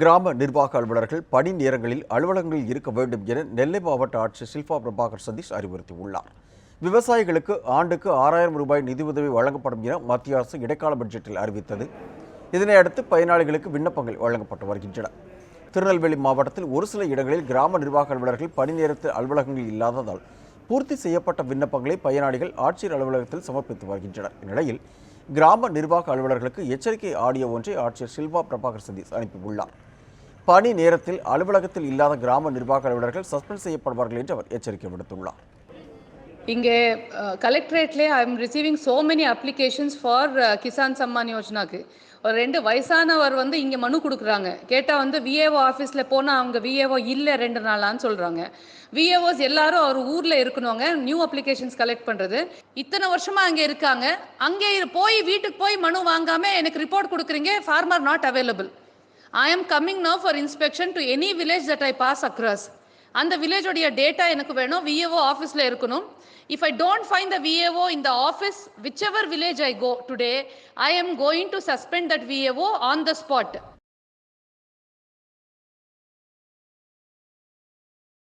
கிராம நிர்வாக அலுவலர்கள் பணி நேரங்களில் அலுவலகங்களில் இருக்க வேண்டும் என நெல்லை மாவட்ட ஆட்சியர் சில்பா பிரபாகர் சதீஷ் அறிவுறுத்தியுள்ளார். விவசாயிகளுக்கு ஆண்டுக்கு ஆறாயிரம் ரூபாய் நிதியுதவி வழங்கப்படும் என மத்திய அரசு இடைக்கால பட்ஜெட்டில் அறிவித்தது. இதனை அடுத்து பயனாளிகளுக்கு விண்ணப்பங்கள் வழங்கப்பட்டு வருகின்றன. திருநெல்வேலி மாவட்டத்தில் ஒரு சில இடங்களில் கிராம நிர்வாக அலுவலர்கள் பணி நேரத்தில் அலுவலகங்கள் இல்லாததால் பூர்த்தி செய்யப்பட்ட விண்ணப்பங்களை பயனாளிகள் ஆட்சியர் அலுவலகத்தில் சமர்ப்பித்து வருகின்றனர். இந்நிலையில் கிராம நிர்வாக அலுவலர்களுக்கு எச்சரிக்கை ஆடியோ ஒன்றை ஆட்சியர் ஷில்பா பிரபாகர் சதீஷ் அனுப்பியுள்ளார். பணி நேரத்தில் அலுவலகத்தில் இல்லாத கிராம நிர்வாக அலுவலர்கள் சஸ்பெண்ட் செய்யப்படுவார்கள் என்று அவர் எச்சரிக்கை விடுத்துள்ளார். இங்கே கலெக்ட்ரேட்லேயே I am receiving so many applications for Kisan Samman யோஜனாக்கு ஒரு ரெண்டு வயசானவர் வந்து இங்கே மனு கொடுக்குறாங்க. கேட்டால் வந்து விஏஓ ஆஃபீஸில் போனால் அவங்க விஏஓ இல்லை ரெண்டு நாளான்னு சொல்கிறாங்க விஏஓஸ் எல்லாரும் அவர் ஊரில் இருக்கணுங்க. நியூ அப்ளிகேஷன்ஸ் கலெக்ட் பண்ணுறது இத்தனை வருஷமாக அங்கே இருக்காங்க. அங்கே போய் வீட்டுக்கு போய் மனு வாங்காமல் எனக்கு ரிப்போர்ட் கொடுக்குறீங்க. Farmer not available I am coming now for inspection to any village that I pass across அந்த வில்லேஜோடைய டேட்டா எனக்கு வேணும் விஏஓ ஆஃபீஸில் இருக்கணும். If I don't find the VAO in the office whichever village I go today I am going to suspend that VAO on the spot